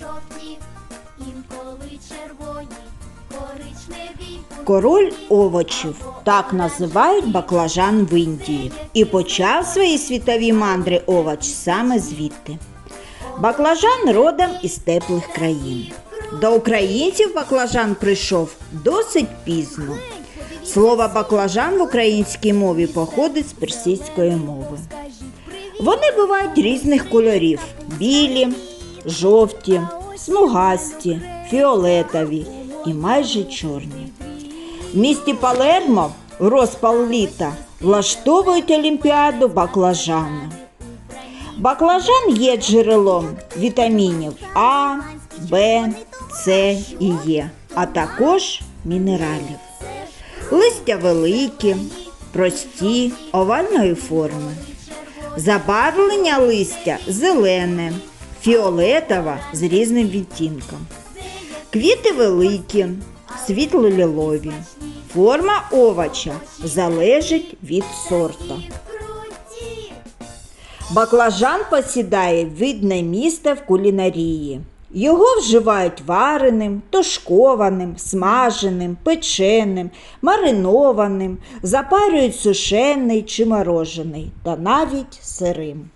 жовті, інколи червоні, коричневі. Король овочів так називають баклажан в Індії. І почав свої світові мандри овоч саме звідти. Баклажан родом із теплих країн. До українців баклажан прийшов досить пізно. Слово баклажан в українській мові походить з персидської мови. Вони бувають різних кольорів: білі, жовті, смугасті, фіолетові і майже чорні. В місті Палермо розпал літа влаштовують олімпіаду баклажану. Баклажан є джерелом вітамінів А, Б, С і Е, а також мінералів. Листя великі, прості, овальної форми. Забарвлення листя зелене, фіолетове з різним відтінком. Квіти великі, світло-лілові. Форма овоча залежить від сорту. Баклажан посідає видне місце в кулінарії. Його вживають вареним, тушкованим, смаженим, печеним, маринованим, запарюють сушений чи морожений та навіть сирим.